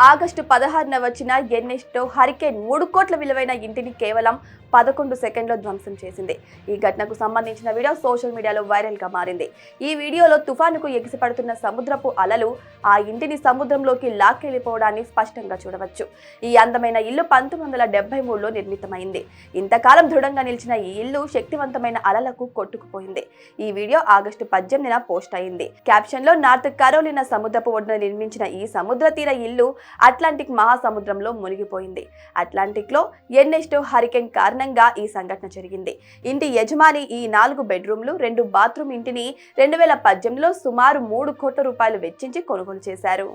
August పదహారున వచ్చిన ఎన్నెస్టో hurricane మూడు కోట్ల విలువైన ఇంటిని కేవలం పదకొండు సెకండ్లో ధ్వంసం చేసింది. ఈ ఘటనకు సంబంధించిన వీడియో సోషల్ మీడియాలో వైరల్గా మారింది. ఈ వీడియోలో తుఫానుకు ఎగిసిపడుతున్న సముద్రపు అలలు ఆ ఇంటిని సముద్రంలోకి లాక్కెళ్ళిపోవడాన్ని స్పష్టంగా చూడవచ్చు. ఈ అందమైన ఇల్లు పంతొమ్మిది వందల డెబ్బై మూడులో నిర్మితమైంది. ఇంతకాలం దృఢంగా నిలిచిన ఈ ఇల్లు శక్తివంతమైన అలలకు కొట్టుకుపోయింది. ఈ వీడియో ఆగస్టు పద్దెనిమిదిన పోస్ట్ అయింది. క్యాప్షన్లో నార్త్ కరోలినా సముద్రపు ఒడ్డున నిర్మించిన ఈ సముద్ర తీర ఇల్లు అట్లాంటిక్ మహాసముద్రంలో మునిగిపోయింది. అట్లాంటిక్లో ఎన్నెస్టో హరికెన్ కారణంగా ఈ సంఘటన జరిగింది. ఇంటి యజమాని ఈ నాలుగు బెడ్రూమ్లు రెండు బాత్రూమ్ ఇంటిని రెండు వేల పద్దెనిమిదిలో సుమారు మూడు కోట్ల రూపాయలు వెచ్చించి కొనుగోలు చేశారు.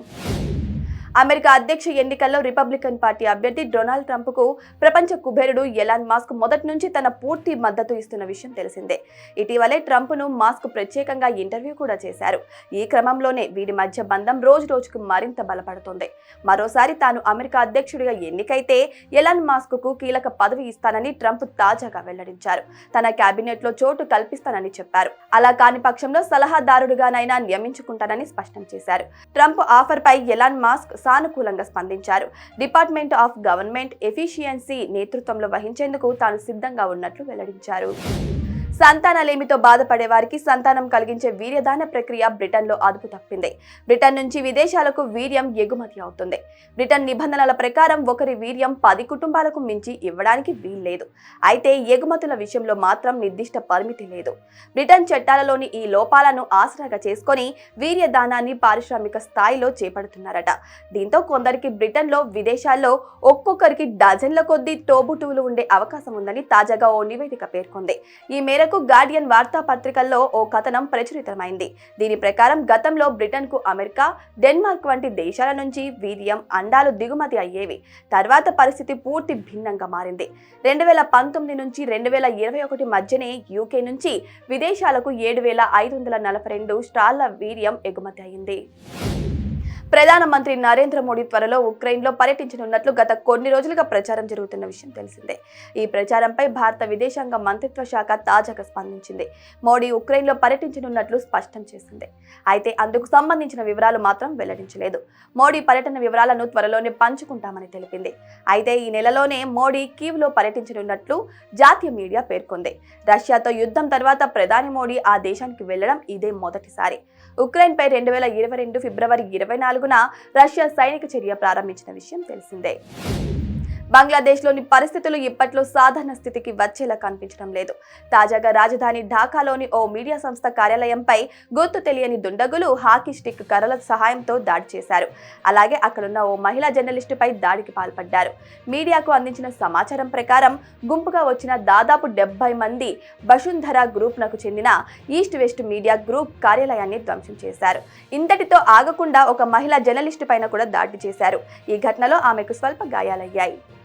అమెరికా అధ్యక్ష ఎన్నికల్లో రిపబ్లికన్ పార్టీ అభ్యర్థి డొనాల్డ్ ట్రంప్కు ప్రపంచ కుబేరుడు ఎలాన్ మాస్క్ మొదటి నుంచి తన పూర్తి మద్దతు ఇస్తున్న విషయం తెలిసిందే. ఇటీవలే ట్రంప్ను మాస్క్ ప్రత్యేకంగా ఇంటర్వ్యూ కూడా చేశారు. ఈ క్రమంలోనే వీరి మధ్య బంధం రోజు రోజుకు మరింత బలపడుతోంది. మరోసారి తాను అమెరికా అధ్యక్షుడిగా ఎన్నికైతే ఎలాన్ మాస్క్కు కీలక పదవి ఇస్తానని ట్రంప్ తాజాగా వెల్లడించారు. తన కేబినెట్లో చోటు కల్పిస్తానని చెప్పారు. అలా కాని పక్షంలో సలహాదారుడిగానైనా నియమించుకుంటానని స్పష్టం చేశారు. ట్రంప్ ఆఫర్ పై ఎలాన్ మాస్క్ సానుకూలంగా స్పందించారు. డిపార్ట్మెంట్ ఆఫ్ గవర్నమెంట్ ఎఫిషియన్సీ నేతృత్వంలో వహించేందుకు తాను సిద్ధంగా ఉన్నట్లు వెల్లడించారు. సంతానలేమితో బాధపడే వారికి సంతానం కలిగించే వీర్యదాన ప్రక్రియ బ్రిటన్లో అదుపు తప్పింది. బ్రిటన్ నుంచి విదేశాలకు వీర్యం ఎగుమతి అవుతుంది. బ్రిటన్ నిబంధనల ప్రకారం ఒకరి వీర్యం పది కుటుంబాలకు మించి ఇవ్వడానికి వీల్లేదు. అయితే ఎగుమతుల విషయంలో మాత్రం నిర్దిష్ట పరిమితి లేదు. బ్రిటన్ చట్టాలలోని ఈ లోపాలను ఆసరాగా చేసుకొని వీర్యదానాన్ని పారిశ్రామిక స్థాయిలో చేపడుతున్నారట. దీంతో కొందరికి బ్రిటన్లో విదేశాల్లో ఒక్కొక్కరికి డజన్ల కొద్దీ తోబుటువులు ఉండే అవకాశం ఉందని తాజాగా ఓ నివేదిక పేర్కొంది. ఈ మేరకు గార్డియన్ వార్తాపత్రికల్లో ఓ కథనం ప్రచురితమైంది. దీని ప్రకారం గతంలో బ్రిటన్కు అమెరికా డెన్మార్క్ వంటి దేశాల నుంచి వీర్యం అండాలు దిగుమతి అయ్యేవి. తర్వాత పరిస్థితి పూర్తి భిన్నంగా మారింది. రెండు వేల పంతొమ్మిది నుంచి రెండు వేల ఇరవై ఒకటి మధ్యనే యూకే నుంచి విదేశాలకు ఏడు వేల ఐదు వందల నలభై రెండు స్టాళ్ళ వీర్యం ఎగుమతి అయింది ప్రధానమంత్రి నరేంద్ర మోడీ త్వరలో ఉక్రెయిన్లో పర్యటించనున్నట్లు గత కొన్ని రోజులుగా ప్రచారం జరుగుతున్న విషయం తెలిసిందే. ఈ ప్రచారంపై భారత విదేశాంగ మంత్రిత్వ శాఖ తాజాగా స్పందించింది. మోడీ ఉక్రెయిన్లో పర్యటించనున్నట్లు స్పష్టం చేసింది. అయితే అందుకు సంబంధించిన వివరాలు మాత్రం వెల్లడించలేదు. మోడీ పర్యటన వివరాలను త్వరలోనే పంచుకుంటామని తెలిపింది. అయితే ఈ నెలలోనే మోడీ కీవ్లో పర్యటించనున్నట్లు జాతీయ మీడియా పేర్కొంది. రష్యాతో యుద్ధం తర్వాత ప్రధాని మోడీ ఆ దేశానికి వెళ్ళడం ఇదే మొదటిసారి. ఉక్రెయిన్పై రెండు వేల ఇరవై రెండు ఫిబ్రవరి ఇరవై నాలుగు నాలుగున రష్యా సైనిక చర్య ప్రారంభించిన విషయం తెలిసిందే. బంగ్లాదేశ్లోని పరిస్థితులు ఇప్పట్లో సాధారణ స్థితికి వచ్చేలా కనిపించడం లేదు. తాజాగా రాజధాని ఢాకాలోని ఓ మీడియా సంస్థ కార్యాలయంపై గుర్తు తెలియని దుండగులు హాకీ స్టిక్ కర్రల సహాయంతో దాడి చేశారు. అలాగే అక్కడున్న ఓ మహిళా జర్నలిస్టుపై దాడికి పాల్పడ్డారు. మీడియాకు అందించిన సమాచారం ప్రకారం గుంపుగా వచ్చిన దాదాపు డెబ్బై మంది బసుంధర గ్రూప్నకు చెందిన ఈస్ట్ వెస్ట్ మీడియా గ్రూప్ కార్యాలయాన్ని ధ్వంసం చేశారు. ఇంతటితో ఆగకుండా ఒక మహిళా జర్నలిస్టు పైన కూడా దాడి చేశారు. ఈ ఘటనలో ఆమెకు స్వల్ప గాయాలయ్యాయి.